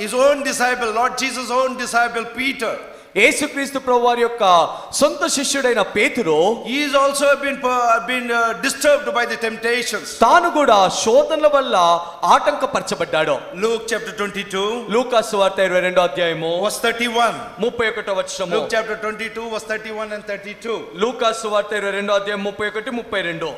His own disciple, Lord Jesus own disciple Peter యేసుక్రీస్తు ప్రభు వారి యొక్క సొంత శిష్యుడైన పేతురు is also been been disturbed by the temptations తాను కూడా శోధనల వల్ల ఆటంకపరచబడ్డాడు. లూక్ చాప్టర్ 22 లూకాస్ వార్త 22వ అధ్యాయము వర్స్ 31 31వ వచనము. లూక్ చాప్టర్ 22 వర్స్ 31 అండ్ 32 లూకాస్ వార్త 22వ అధ్యాయం 31 32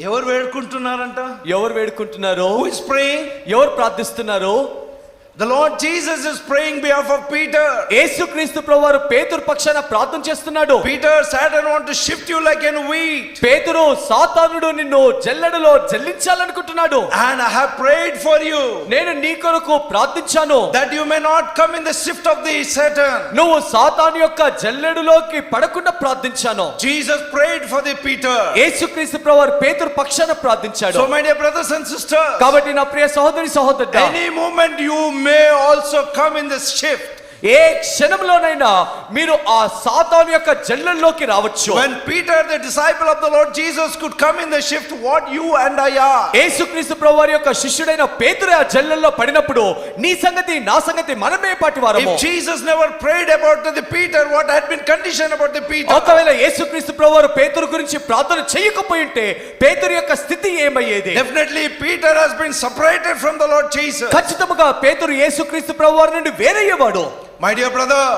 ఎవరు వేడుకుంటున్నారంట? ఎవరు వేడుకుంటున్నారు? ఎవరు ప్రార్థిస్తున్నారు? The Lord Jesus is praying behalf of Peter. యేసుక్రీస్తు ప్రభు వారు పేతురు పక్షాన ప్రార్థన చేస్తున్నాడు Peter, Satan want to shift you like in wheat. పేతురు సాతానుడు నిన్ను జల్లెడలో జల్లించాలనుకుంటున్నాడు And I have prayed for you నేను నీ కొరకు ప్రార్థించాను that you may not come in the shift of the Satan. నువ్వు సాతాను యొక్క జల్లెడులోకి పడకుండా ప్రార్థించాను Jesus prayed for the Peter. యేసుక్రీస్తు ప్రభు వారు పేతురు పక్షాన ప్రార్థించాడు So, my dear brothers and sisters, కాబట్టి నా ప్రియ సహోదరి సహోదరుడా any moment you may also come in this shift. ఏ క్షణంలోనైనా మీరు ఆ సాతాను యొక్క జల్లెల్లోకి రావచ్చు When Peter, the disciple of the Lord Jesus, could come in the shift, what you and I are. యేసుక్రీస్తు ప్రభు వారి యొక్క శిష్యుడైన పేతురు ఆ జల్లెల్లో పడినప్పుడు నీ సంగతి నా సంగతి మనమే పాటి వారము If Jesus never prayed about the Peter, what had been conditioned about the Peter? ఒకవేళ యేసుక్రీస్తు ప్రభు వారు పేతురు గురించి ప్రార్థన చేయకపోయి ఉంటే పేతురు యొక్క స్థితి ఏమయ్యేది Definitely, Peter has been separated from the Lord Jesus. ఖచ్చితంగా పేతురు యేసుక్రీస్తు ప్రభు వారి నుండి వేరయ్యేవాడు మై డియర్ బ్రదర్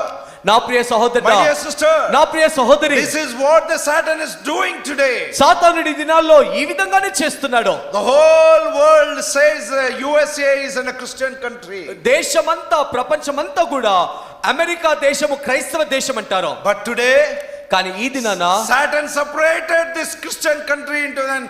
నా ప్రియ సహోదరి నా సిస్టర్ నా ప్రియ సహోదరి this is what the Satan is doing today సాతానుడి దినాల్లో ఈ విధంగానే చేస్తున్నాడు. The whole world says USA is in Christian country దేశమంతా ప్రపంచమంతా కూడా అమెరికా దేశము క్రైస్తవ దేశం అంటారు. బట్ టుడే కానీ ఈ దినాన Satan separated this Christian country into then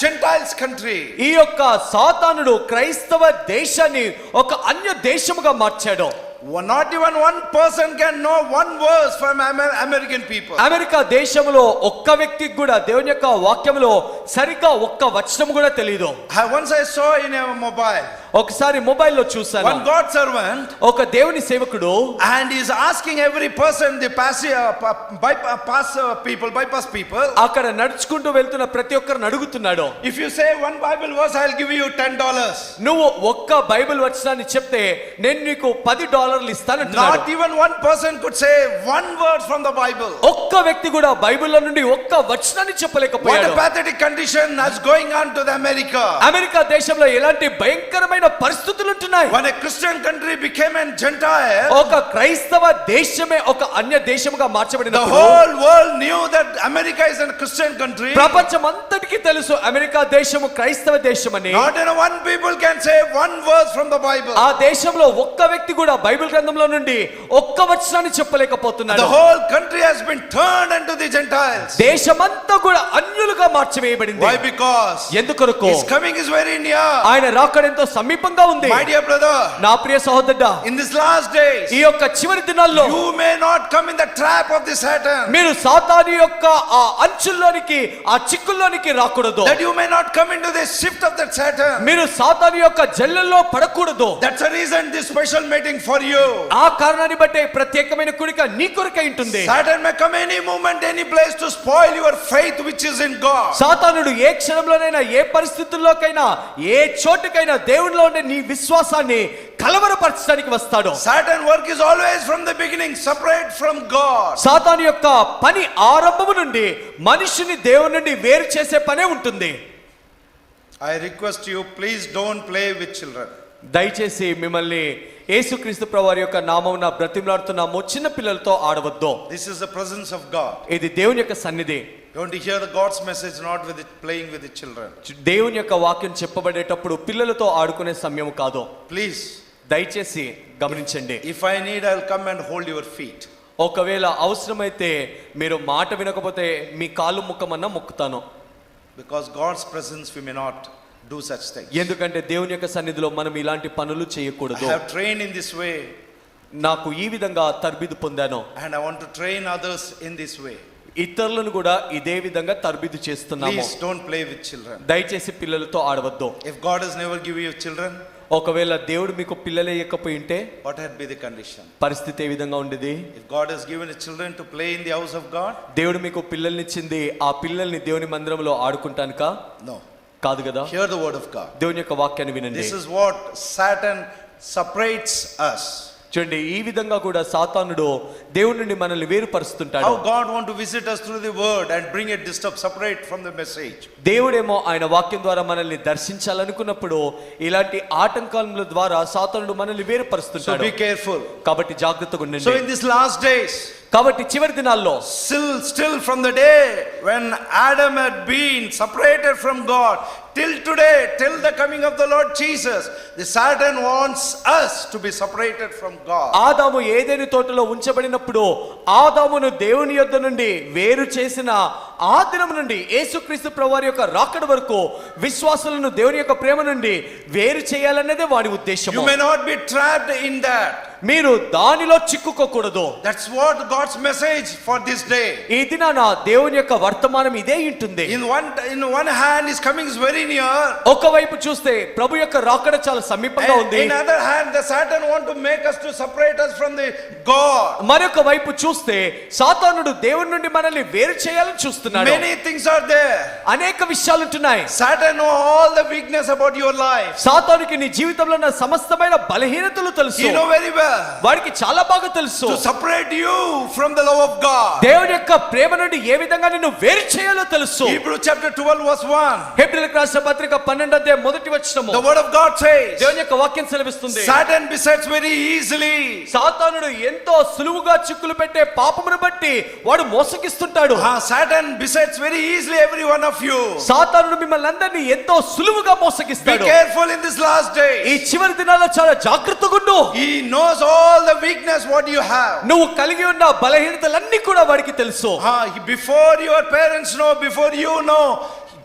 gentiles country ఈ యొక్క సాతానుడు క్రైస్తవ దేశాన్ని ఒక అన్య దేశముగా మార్చాడు. Even one person can know one verse from Amer- American people. America దేశంలో ఒక్క వ్యక్తికి కూడా దేవుని యొక్క వాక్యంలో సరిగ్గా ఒక్క వచనం కూడా తెలియదు I- Once I saw in a mobile, ఒకసారి మొబైల్లో చూసాను వన్ గాడ్ సర్వెంట్ ఒక దేవుని సేవకుడు and is asking every person the pass bypass people by pass people అక్కడ నడుచుకుంటూ వెళ్తున్న ప్రతి ఒక్కరు అడుగుతున్నాడు. If you say one Bible verse I will give you 10 dollars నువ్వు ఒక్క బైబిల్ వచనాన్ని చెప్తే నేను నీకు 10 డాలర్లు ఇస్తాను not even one person could say one word from the Bible ఒక్క వ్యక్తి కూడా బైబిల్ నుండి ఒక్క వచనాన్ని చెప్పలేకపోయాడు. What a pathetic condition has going on to the America America దేశంలో ఎలాంటి భయంకరమైన పరిస్థితులు ఉంటున్నాయి. One a Christian country became an gentile ఒక క్రైస్తవ దేశమే ఒక అన్య దేశముగా మార్చబడిన whole world knew that America is an Christian country ప్రపంచం ప్రపంచమంతటికి తెలుసు అమెరికా దేశము క్రైస్తవ దేశం అని not an one people can say one word from the Bible ఆ దేశంలో ఒక్క వ్యక్తి కూడా బైబిల్ గ్రంథంలో నుండి ఒక్క వచనాన్ని చెప్పలేకపోతున్నాడు. The whole country has been turned into the gentiles దేశమంతా కూడా అన్యులుగా మార్చివేయబడింది. వై బికాజ్ ఎందుకొరకు? His coming is very near ఆయన రాకడంతో సమ సమీపంగా ఉంది. నా ప్రియ సహోదరుడ ఇన్ దిస్ లాస్ట్ డే ఈ యొక్క చివరి దినాల్లో you may not come in the trap of the Satan మీరు సాతాని యొక్క ఆ అంచుల్లోనికి ఆ చిక్కుల్లోనికి రాకూడదు. That you may not come in to the shift of that Satan మీరు సాతాని యొక్క జల్లల్లో పడకూడదు. That's the reason the special meeting for you ఆ కారణాన్ని బట్టి ప్రత్యేకమైన కూడిక నీ కొరకై ఉంటుంది. Satan may come any moment any place to spoil your faith which is in God సాతానుడు ఏ క్షణంలోనైనా ఏ పరిస్థితుల్లోకైనా ఏ చోటుకైనా దేవుని హృదయంలో ఉండే నీ విశ్వాసాన్ని కలవరపరచడానికి వస్తాడు. Satan work is always from the beginning separate from God Satan యొక్క పని ఆరంభము నుండి మనిషిని దేవుని నుండి వేరు చేసే పనే ఉంటుంది. I request you please don't play with children దయచేసి మిమ్మల్ని యేసుక్రీస్తు ప్రభువారి యొక్క నామమున బ్రతిమలాడుతున్నాము చిన్న పిల్లలతో ఆడవద్దు This is the presence of God. ఇది దేవుని యొక్క సన్నిధి the God's message, not with it, playing with the children. దేవుని యొక్క వాక్యం చెప్పబడేటప్పుడు పిల్లలతో ఆడుకునే సమయం కాదు Please, దయచేసి గమనించండి if I need, I'll come and hold your feet. ఒకవేళ అవసరమైతే మీరు మాట వినకపోతే మీ కాళ్ళు ముక్కమన్నా మొక్కుతాను Because God's presence, we may not do such thing ఎందుకంటే దేవుని యొక్క సన్నిధిలో మనం ఇలాంటి పనులు చేయకూడదు. I have train in this way నాకు ఈ విధంగా తర్బిదు పొందాను. And I want to train others in this way ఇతరులను కూడా ఇదే విధంగా తర్బిదు చేస్తున్నాము. ప్లీజ్ ప్లే విత్ చిల్డ్రన్ దయచేసి పిల్లలతో ఆడవద్దు. If God has never give you children ఒకవేళ దేవుడు మీకు పిల్లలే ఇవ్వకపోయి ఉంటే what had be the condition పరిస్థితి ఏ విధంగా ఉండేది? If God has given children to play in the house of God దేవుడు మీకు పిల్లల్ని ఇచ్చింది ఆ పిల్లల్ని దేవుని మందిరంలో ఆడుకుంటానుక? నో కాదు కదా? Hear the word of God దేవుని యొక్క వాక్యాన్ని వినండి. This is what Satan separates us. చూడండి ఈ విధంగా కూడా సాతానుడు దేవుని నుండి మనల్ని వేరుపరుస్తుంటాడు. How God want to visit us through the word and bring it disturb separate from the message దేవుడేమో ఆయన వాక్యం ద్వారా మనల్ని దర్శించాలనుకున్నప్పుడు ఇలాంటి ఆటంకాల ద్వారా సాతానుడు మనల్ని వేరుపరుస్తుంటాడు. సో బి కేర్ఫుల్ కాబట్టి జాగ్రత్తగా ఉండండి. So in this last days కాబట్టి చివరి దినాల్లో still still from the day when Adam had been separated from God till today till the coming of the Lord Jesus the Satan wants us to be separated from God ఆదాము ఏదేని తోటలో ఉంచబడినప్పుడు ఆదామును దేవుని యొద్ద నుండి వేరు చేసిన ఆ దినం నుండి యేసుక్రీస్తు ప్రవారి యొక్క రాకడ వరకు విశ్వాసులను దేవుని యొక్క ప్రేమ నుండి వేరు చేయాలనేదే వారి ఉద్దేశం you may not be trapped in that మీరు దానిలో చిక్కుకోకూడదు. That's what God's message for this day ఈ దిన నా దేవుని యొక్క వర్తమానం ఇదే ఉంటుంది. In one in one hand is comings very near ఒక వైపు చూస్తే ప్రభు యొక్క రాకడ చాలా సమీపంగా ఉంది. In other hand the Satan want to make us to separate us from the God మరొక వైపు చూస్తే సాతానుడు దేవుని నుండి మనల్ని వేరు చేయాలని చూస్తున్నాడు. మెనీ థింగ్స్ ఆర్ దేర్ అనేక విషయాలు ఉన్నాయి Satan know all the weakness about your life సాతానుకి నీ జీవితంలో ఉన్న సమస్తమైన బలహీనతలు తెలుసు. యు నో వెరీ వాడికి చాలా బాగా తెలుసు separate you from the love of God. దేవుని యొక్క ప్రేమ నుండి ఏ విధంగా నిన్ను వేరు చేయాలో తెలుసు Hebrew chapter 12 verse 1. హెబ్రిలకు రాసిన పత్రిక పన్నెండు అధ్యాయం మొదటి వచ్చినము The word of God says, దేవుని యొక్క వాక్యం సెలవిస్తుంది Satan besets very easily. సాతానుడు ఎంతో సులువుగా చిక్కులు పెట్టే పాపమును బట్టి వాడు మోసగిస్తుంటాడు Ah, Satan besets very easily every one of you. సాతానుడు మిమ్మల్ని అందరినీ ఎంతో సులువుగా మోసగిస్తాడు careful in this last ఈ day. చివరి దినాల్లో చాలా జాగ్రత్తగా ఉండు He knows all the weakness what you have. నువ్వు కలిగి ఉన్న బలహీనతలన్నీ కూడా వాడికి తెలుసు Ah, he- before your parents know, before you know,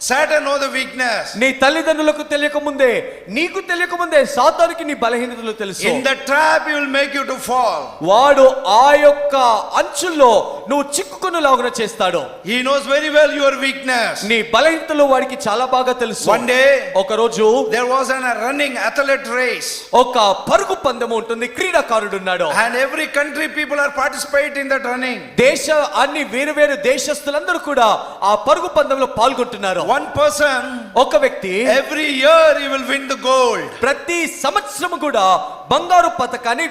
Satan know the weakness నీ తల్లిదండ్రులకు తెలియకముందే నీకు తెలియక ముందే సాతానికి నీ బలహీనతలు తెలుసు. In the trap you will make you to fall వాడు ఆ యొక్క అంచుల్లో నువ్వు చిక్కుకున్న లాగున చేస్తాడు. He knows very well your weakness నీ బలహీనతలు వాడికి చాలా బాగా తెలుసు. వన్ డే ఒక రోజు there was an running athlete race ఒక పరుగు పందెం ఉంటుంది క్రీడాకారుడు ఉన్నాడు and every country people are participate in that running దేశ అన్ని వేరు వేరు దేశస్తులందరూ కూడా ఆ పరుగు పందెంలో పాల్గొంటున్నారు. One person, ఒక వ్యక్తి every year he will win the gold. ప్రతి సంవత్సరం కూడా బంగారు పతకాన్ని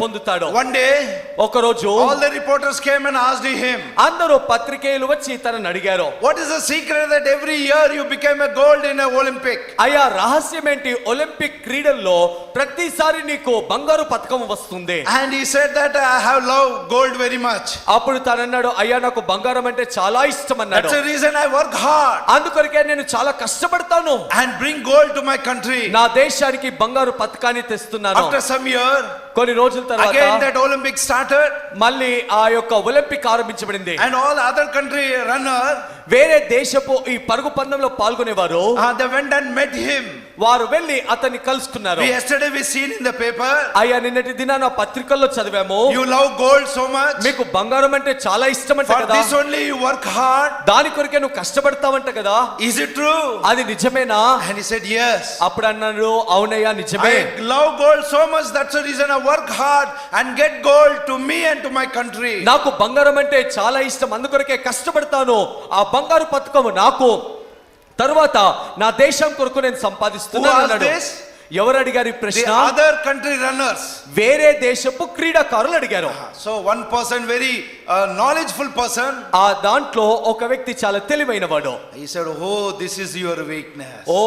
పొందుతాడు. వన్ డే ఒక రోజు all the reporters came and asked him అందరూ పత్రికేయులు వచ్చి తనని అడిగారు. What is the secret that every year you become gold in Olympic అయ్యా రహస్యం ఏంటి? ఒలింపిక్ క్రీడల్లో ప్రతిసారి నీకు బంగారు పతకం వస్తుంది. And he said that I have love gold very much అప్పుడు తన అన్నాడు అయ్యా నాకు బంగారం అంటే చాలా ఇష్టం అన్నాడు. దట్స్ ఐ వర్క్ హార్డ్ అందుకొరకే నేను చాలా కష్టపడతాను. And bring gold to my country నా దేశానికి బంగారు పతకాన్ని తెస్తున్నాను ఆఫ్టర్ సమ్ ఇయర్ కొన్ని రోజుల తర్వాత అగైన్ దట్ ఒలింపిక్ స్టార్టెడ్ మళ్ళీ ఆ యొక్క Olympic ఆరంభించబడింది. And all other country runner వేరే దేశపు ఈ పరుగు పందెంలో పాల్గొనేవారు ఆ ద అండ్ మెట్ హిమ్ వారు వెళ్ళి అతన్ని కలుస్తున్నారు. Yesterday we seen in the paper అయ్యా నిన్నటి దినాన పత్రికల్లో చదివాము. You love gold so much మీకు బంగారం అంటే చాలా ఇష్టం అంటే ఓన్లీ యు వర్క్ హార్డ్ దాని కొరకే నువ్వు కష్టపడతావంట కదా. ఈజ్ ఇట్ ట్రూ అది నిజమేనా? అండ్ హి అప్పుడు అన్నాడు అవునయ్యా నిజమే. Love gold so much that's the reason I work hard and get gold to me and to my country నాకు బంగారం అంటే చాలా ఇష్టం అందుకొరకే కష్టపడతాను. ఆ బంగారు పతకము నాకు తరువాత నా దేశం కొరకు నేను సంపాదిస్తున్నాను? ఎవరు అడిగారు ఈ ప్రశ్న other country runners. వేరే దేశపు క్రీడాకారులు అడిగారు So one person, very uh, knowledgeful person, ఆ దాంట్లో ఒక వ్యక్తి చాలా తెలివైన వాడు he said, Oh, this is your weakness. ఓ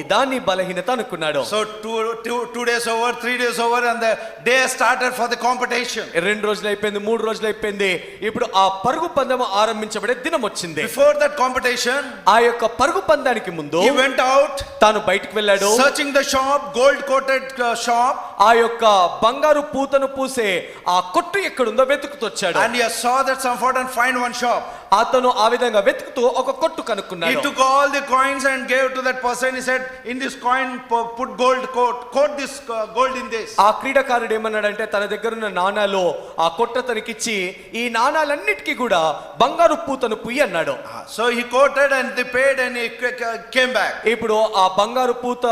ఇదా నీ బలహీనత అనుకున్నాడు So two, two, two days over, three days over, and the day started for the competition. రెండు రోజులు అయిపోయింది మూడు రోజులు అయిపోయింది ఇప్పుడు ఆ పరుగు పందెం ఆరంభించబడే దినం వచ్చింది Before that competition, ఆ యొక్క పరుగు పందానికి ముందు he went out తాను బయటికి వెళ్ళాడు searching the shop, gold coated uh, shop, ఆ యొక్క బంగారు పూతను పూసే ఆ కొట్టు ఎక్కడుందో వెతుకుతొచ్చాడు and he saw that somewhat and find one shop. అతను ఆ విధంగా వెతుకుతూ ఒక కొట్టు He కనుక్కున్నాడు took all the coins and gave to that person. He said, In this coin, pu- put gold coat, coat this uh, gold in this. ఆ క్రీడాకారుడు ఏమన్నాడంటే తన దగ్గర ఉన్న నాణాలు ఆ కొట్ట తనకిచ్చి ఈ నాణాలన్నిటికీ కూడా బంగారు పూతను పుయ్యి అన్నాడు Ah, So he quoted and they paid and he c- c- came back. ఇప్పుడు ఆ బంగారు పూత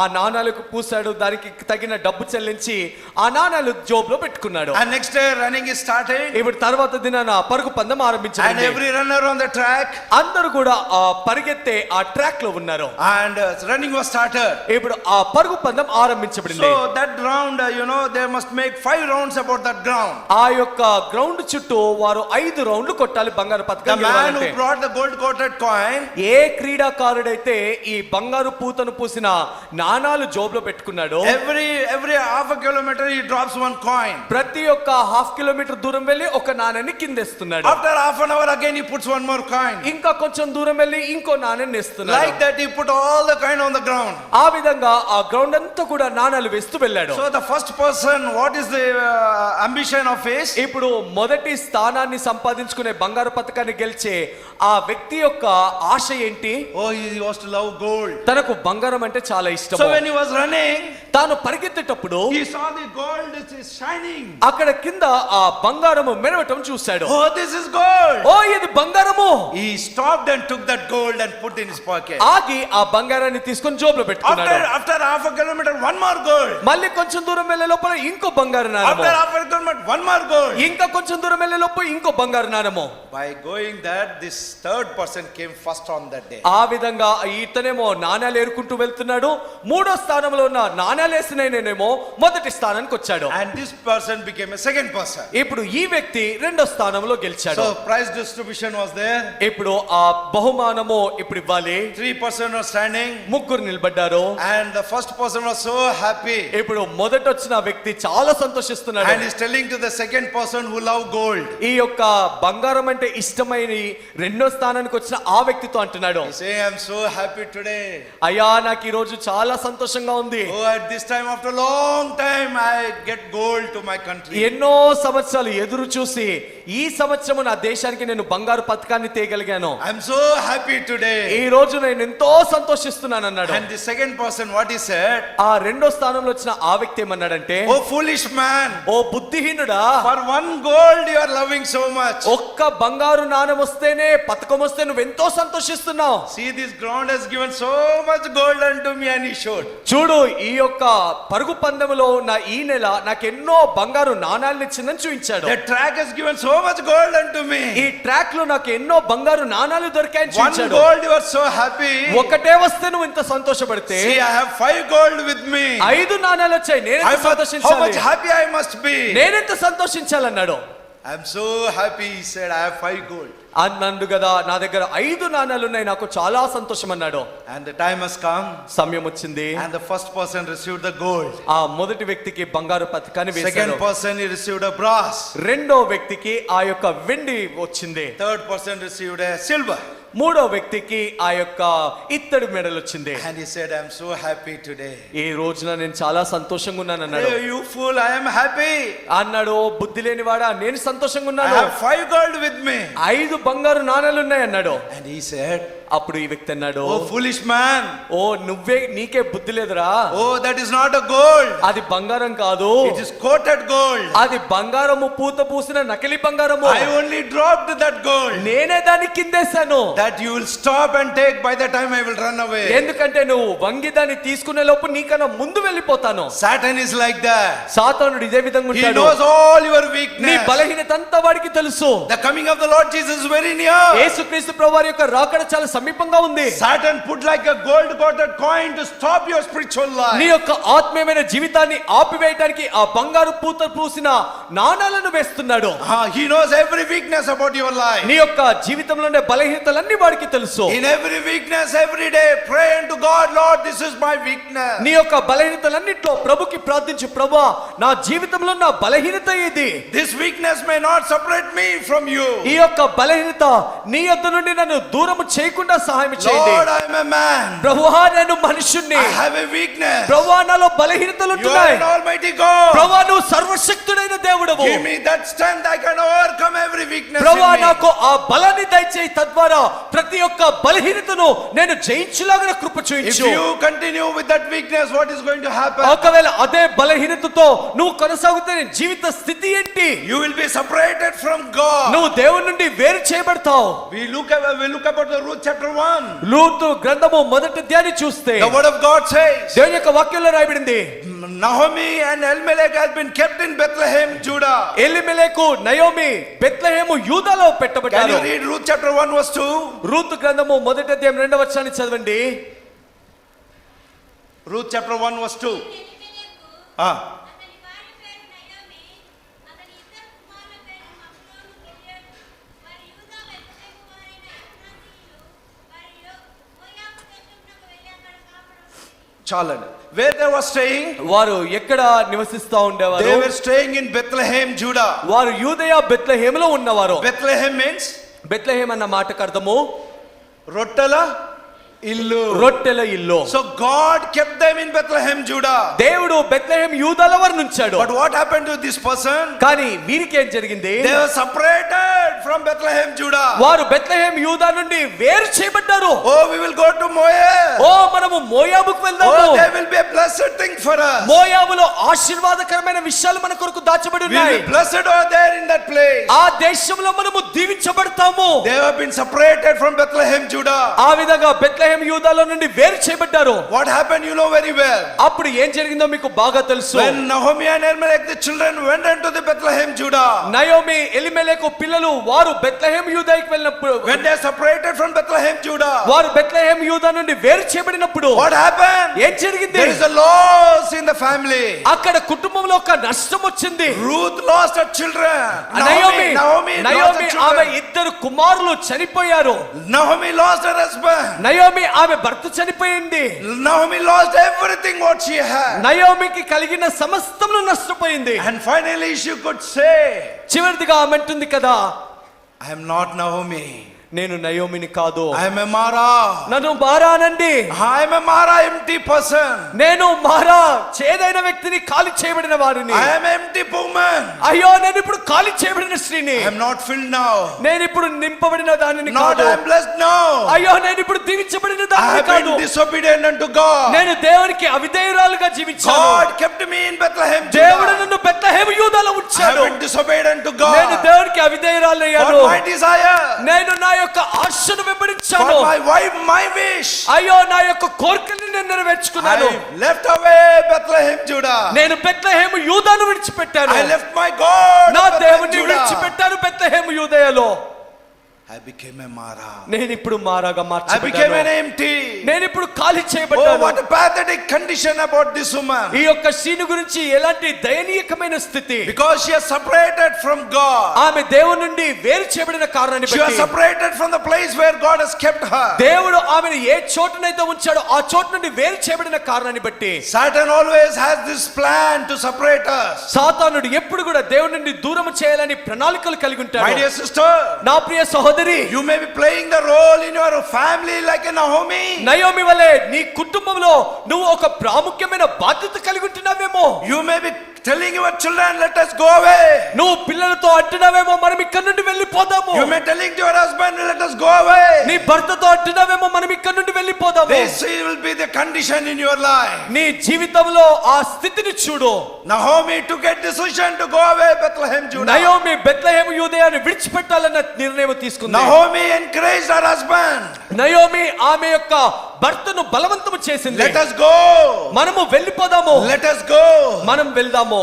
ఆ నాణాలకు పూసాడు దానికి తగిన డబ్బు చెల్లించి ఆ నాణాలు జోబులో పెట్టుకున్నాడు And next day running is starting. ఇప్పుడు తర్వాత తర్వాత దినాన పరుగు పందెం ఆరంభించారు ద ట్రాక్ అందరూ కూడా పరిగెత్తే ఆ ట్రాక్లో ఉన్నారు అండ్ రన్నింగ్ వాస్ స్టార్టెడ్ ఇప్పుడు ఆ పరుగు పందెం ఆరంభించబడింది. So they must make rounds about that ఆ యొక్క గ్రౌండ్ చుట్టూ వారు ఐదు రౌండ్లు కొట్టాలి బంగారు పథకం కోటెడ్ కాయిన్ ఏ క్రీడాకారుడైతే ఈ బంగారు పూతను పూసిన నాణాలు జోబులో పెట్టుకున్నాడు every every half kilometer drops one coin ప్రతి ఒక్క హాఫ్ కిలోమీటర్ దూరం వెళ్ళి ఒక నాణ్యం నాణ్యాన్ని కిందేస్తున్నాడు. After half an hour again he puts one more coin ఇంకా కొంచెం దూరం వెళ్ళి ఇంకో నాణ్యాన్ని ఇస్తున్నాడు like that he put all the coin on the ground ఆ విధంగా ఆ గ్రౌండ్ అంతా కూడా నాణాలు వేస్తూ వెళ్ళాడు. So the first person what is the ambition of his ఇప్పుడు మొదటి స్థానాన్ని సంపాదించుకునే బంగారు పతకాన్ని గెలిచే ఆ వ్యక్తి యొక్క ఆశ ఏంటి? ఓ he was to love gold తనకు బంగారం అంటే చాలా ఇష్టం so when he was running తాను పరిగెత్తేటప్పుడు హి సా ది షైనింగ్ అక్కడ కింద ఆ బంగారం మెరవటం చూ చూశాడు. Oh this is gold oh ఇది బంగారము. He stop and took that gold and put in his pocket ఆగి ఆ బంగారాన్ని తీసుకొని జోబులో పెట్టుకున్నాడు. After half kilometer one more gold మళ్ళీ కొంచెం దూరం వెళ్ళే లోపల ఇంకో బంగారు నాణెం after half kilometer one more gold ఇంకా కొంచెం దూరం వెళ్ళే లోపల ఇంకో బంగారు నాణెం by going that this third person came first on that day ఆ విధంగా ఇతనేమో నాణాలు ఏరుకుంటూ వెళ్తున్నాడు. మూడో స్థానంలో ఉన్న నాణాలు వేసినేనేమో మొదటి స్థానానికి వచ్చాడు. పర్సన్ సెకండ్ పర్సన్ ఇప్పుడు ఈ వ్యక్తి రెండు రెండో స్థానంలో గెలిచాడు. So price distribution was there ఇప్పుడు ఆ బహుమానము ఇప్పుడు ఇవ్వాలి. త్రీ పర్సన్ ఆర్ స్టాండింగ్ ముగ్గురు నిలబడ్డారు. And first person was so happy ఇప్పుడు మొదట వచ్చిన వ్యక్తి చాలా సంతోషిస్తున్నాడు. And is telling to the second person who love gold ఈ యొక్క బంగారం అంటే ఇష్టమైన రెండో స్థానానికి వచ్చిన ఆ వ్యక్తితో అంటున్నాడు. సే సో హ్యాపీ టుడే అయ్యా నాకు ఈ రోజు చాలా సంతోషంగా ఉంది. ఓ at this time long time I get gold to my country ఎన్నో సంవత్సరాలు ఎదురు చూసి ఈ సంవత్సరము నా దేశానికి నేను బంగారు పథకాన్ని తీయగలిగాను ఐఎమ్ సో హ్యాపీ టుడే ఈ రోజు నేను ఎంతో సంతోషిస్తున్నాను అన్నాడు. And the second person what is said ఆ రెండో స్థానంలో వచ్చిన ఆ వ్యక్తి ఏమన్నాడంటే oh foolish man oh బుద్ధిహీనుడా for one gold you are loving so much ఒక్క బంగారు నాణం వస్తేనే పథకం వస్తే నువ్వు ఎంతో సంతోషిస్తున్నావు. See this ground has given so much gold and to me అని షోడ్ చూడు ఈ యొక్క పరుగు పందెములో నా ఈ నెల నాకు ఎన్నో బంగారు నాణాలను ఇచ్చిందని చూపించాడు. The track has given so much gold unto me. ఈ ట్రాక్లో నాకు ఎన్నో బంగారు నాణాలు దొరికాయని One చూపించాడు gold, you are so happy. ఒకటే వస్తే నువ్వు ఇంత సంతోషపడితే See, I have five gold with me. ఐదు నాణాలు వచ్చాయి నేను I must, how సంతోషించాలి much happy I must be. నేనెంత సంతోషించాలన్నాడు I'm so happy, he said, I have five gold. అన్నాడు కదా నా దగ్గర ఐదు నాణాలు ఉన్నాయి నాకు చాలా సంతోషం అన్నాడు. And the time has come సమయం వచ్చింది. And the first person receive the gold ఆ మొదటి వ్యక్తికి బంగారు పతకాన్ని వేశారు second person he received a brass రెండో వ్యక్తికి ఆ యొక్క వెండి వచ్చింది. Third person received a silver మూడో వ్యక్తికి ఆ యొక్క ఇత్తడి మెడల్ వచ్చింది And he said, I'm so happy today. ఈ రోజున నేను చాలా సంతోషంగా ఉన్నాను అన్నాడు Hey, you fool, I am happy. అన్నాడు "ఓ బుద్ధి లేనివాడా నేను సంతోషంగా I ఉన్నాను have five gold with me. ఐదు బంగారు నాణాలు ఉన్నాయి అన్నాడు And he said, అప్పుడు ఈ వ్యక్తి అన్నాడు ఓ ఫులిష్ మ్యాన్ ఓ నువ్వే నీకే బుద్ధి లేదురా. ఓ that is not a gold అది బంగారం కాదు. ఇట్ ఇస్ కోటెడ్ గోల్డ్ అది బంగారము పూత పూసిన నకిలీ బంగారము. I only dropped that gold నేనే దాని కిందేశాను. That you will stop and take by the time I will run away ఎందుకంటే నువ్వు వంగి దాన్ని తీసుకునే లోపు నీకన్నా ముందు వెళ్ళిపోతాను. సాటన్ ఇస్ లైక్ ద సాతానుడు ఇదే విధంగా ఉంటాడు. He knows all your weakness నీ బలహీనత వాడికి తెలుసు. The coming of the Lord Jesus very near యేసుక్రీస్తు ప్రభువారి యొక్క రాకడ చాలా సమీపంగా ఉంది. Satan put like a gold coated coin to stop your spiritual life నీ యొక్క ఆత్మీయమైన జీవితాన్ని ఆపివేయడానికి ఆ బంగారు పూత పూసిన నాణాలను వేస్తున్నాడు. He knows every weakness about your life నీ యొక్క జీవితంలోనే బలహీనతలన్నీ వాడికి తెలుసు. In every weakness every day pray to God Lord this is my weakness నీ యొక్క బలహీనతలన్నిట్లో ప్రభుకి ప్రార్థించు ప్రభువా నా జీవితంలో నా బలహీనత ఇది this weakness may not separate me from you ఈ యొక్క బలహీనత నీ యొద్ద నుండి నన్ను దూరం చేయకు లేకుండా సహాయం చేయండి. Lord I am a man ప్రభువా నేను మనిషిని ఐ హావ్ ఎ వీక్నెస్ ప్రభువా నాలో బలహీనతలు ఉన్నాయి యు ఆర్ ఆల్మైటీ గాడ్ ప్రభువా నువ్వు సర్వశక్తుడైన దేవుడవు. Give me that strength I can overcome every weakness ప్రభువా నాకు ఆ బలాన్ని దయచేయి. తద్వారా ప్రతి ఒక్క బలహీనతను నేను జయించులాగా కృప చూయించు. If you continue with that weakness what is going to happen ఒకవేళ అదే బలహీనతతో నువ్వు కొనసాగుతున్న జీవిత స్థితి ఏంటి? You will be separated from God నువ్వు దేవుని నుండి వేరు చేయబడతావు. We look away we look about the root Chapter 1. లూతు గ్రంథము మొదటి ధ్యాని చూస్తే The word of God says, దేవుని యొక్క వాక్యంలో రాయబడింది Naomi and Elimelech has been kept in Bethlehem, Judah. ఎలిమెలకు నయోమి బెత్లహేము యూదాలో Can పెట్టబడ్డారు you read Ruth chapter 1 verse 2? Ruth గ్రంథము మొదటి అధ్యాయం రెండవ వచ్చాన్ని చదవండి Ruth chapter 1 verse 2. ఎలిమెలెకు Chalan. Where they were staying? వారు ఎక్కడ నివసిస్తా They ఉండేవారు were staying in Bethlehem, Judah. వారు యూదయ బెత్లహేములో ఉన్నవారు Bethlehem means బెత్లహేం అన్న మాటకు అర్థము Rottala Illu. రొట్టెల ఇల్లు So God kept them in Bethlehem, Judah. దేవుడు బెత్లహేం యూదాల వారిని ఉంచాడు But what happened to this person? కానీ వీరికి ఏం జరిగింది They were separated from Bethlehem వారు బెత్లహేమ్ యూదా నుండి వేరు చేయబడ్డారు. ఓ వి విల్ గో మోయే ఓ మనము మోయాబుకు వెళ్దాము. Will be a thing for us. మోయాబులో ఆశీర్వాదకరమైన విషయాలు మన కొరకు దాచబడి ఉన్నాయి. దట్ ప్లేస్ ఆ దేశంలో మనము దీవించబడతాము they have separated from Bethlehem Judah ఆ విధంగా బెత్లెహేమ్ యూదాలో నుండి వేరు చేయబడ్డారు. What happen you know very well అప్పుడు ఏం జరిగిందో మీకు బాగా తెలుసు. Naomi and Elimelech children went into the Bethlehem Judah Naomi Elimelech పిల్లలు వారు బెత్లెహేమ్ యూదాకి వెళ్ళినప్పుడు when they separated from Bethlehem Judah వారు బెత్లెహేమ్ యూదా నుండి వేరు చేయబడినప్పుడు వాట్ హ్యాపెన్ ఏం జరిగింది? There loss in the family అక్కడ కుటుంబంలో ఒక నష్టం వచ్చింది. రూత్ లాస్ట్ హర్ చిల్డ్రన్ ఆమె ఇద్దరు కుమారులు చనిపోయారు. Naomi lost her husband Naomi ఆమె భర్త చనిపోయింది. Naomi lost everything what she had నయోమికి కలిగిన సమస్తమును నష్టపోయింది. And finally she could say చివరిదిగా ఆమె అంటుంది కదా ఐ యామ్ నాట్ నవమి నేను నయోమిని కాదు. ఆమె మారా నన్ను మారానండి ఆమె మారా ఎంటీ పర్సన్ నేను మారా చేదైన వ్యక్తిని ఖాళీ చేయబడిన వారిని. ఐఎమ్ ఎంటీ ఉమెన్ అయ్యో నేను ఇప్పుడు ఖాళీ చేయబడిన స్త్రీని. ఐఎమ్ నాట్ ఫిల్డ్ నౌ నేను ఇప్పుడు నింపబడిన దానిని కాదు. ఐఎమ్ బ్లెస్ నౌ అయ్యో నేను ఇప్పుడు దీవించబడిన దానిని కాదు. ఐ హావ్ డిసోబిడియెంట్ అంటు నేను దేవునికి అవిధేయురాలుగా జీవించాను. కెప్ట్ మీ ఇన్ బెత్లెహేమ్ దేవుడు నన్ను బెత్లెహేమ్ యూదాలో ఉంచాడు. I have disobedient unto God నేను దేవునికి అవిధేయురాలయ్యాను. నేను నా యొక్క ఆశను వెంబడించాను my wife, my wish. అయ్యో నా యొక్క కోరికల్ని నేను నెరవేర్చుకున్నాను left away Bethlehem, Judah. నేను Bethlehem యూదాను విడిచిపెట్టాను I left my God. నా దేవుని. విడిచిపెట్టాను బెత్లహేము యూదయలో నేను ఇప్పుడు మారాగా మార్చి నేను ఇప్పుడు ఖాళీ చేయబడ్డాను. కండిషన్ అబౌట్ ఈ యొక్క సీన్ గురించి ఎలాంటి దయనీయకమైన స్థితి? బికాజ్ షీ సెపరేటెడ్ ఫ్రమ్ ఆమె దేవుని నుండి వేరు చేయబడిన కారణాన్ని ప్లేస్ వేర్ దేవుడు ఆమెను ఏ చోటనైతే ఉంచాడో ఆ చోట నుండి వేరు చేయబడిన కారణాన్ని బట్టి. Satan always has plan to separate సాతానుడు ఎప్పుడు కూడా దేవుని నుండి దూరం చేయాలని ప్రణాళికలు కలిగి ఉంటాడు. మై సిస్టర్ నా ప్రియ సోదరి సోదరి you may be playing the role in your family like Naomi Naomi వలే నీ కుటుంబంలో నువ్వు ఒక ప్రాముఖ్యమైన బాధ్యత కలిగి ఉంటున్నావేమో. You may be telling your children, let us go away. నువ్వు పిల్లలతో అంటున్నావేమో మనం ఇక్కడ నుండి వెళ్ళిపోదాము You may telling your husband, let us go away. నీ భర్తతో అంటున్నావేమో మనం ఇక్కడ నుండి వెళ్ళిపోదాము This will be the condition in your life. నీ జీవితంలో ఆ స్థితిని చూడు Naomi took a decision to go away Bethlehem, Judah. Naomi Bethlehem యూదయాన్ని విడిచిపెట్టాలన్న నిర్ణయం తీసుకుంది Naomi encouraged her husband. Naomi ఆమె యొక్క భర్తను బలవంతము చేసింది us go. మనము వెళ్ళిపోదాము us go. మనం వెళ్దాము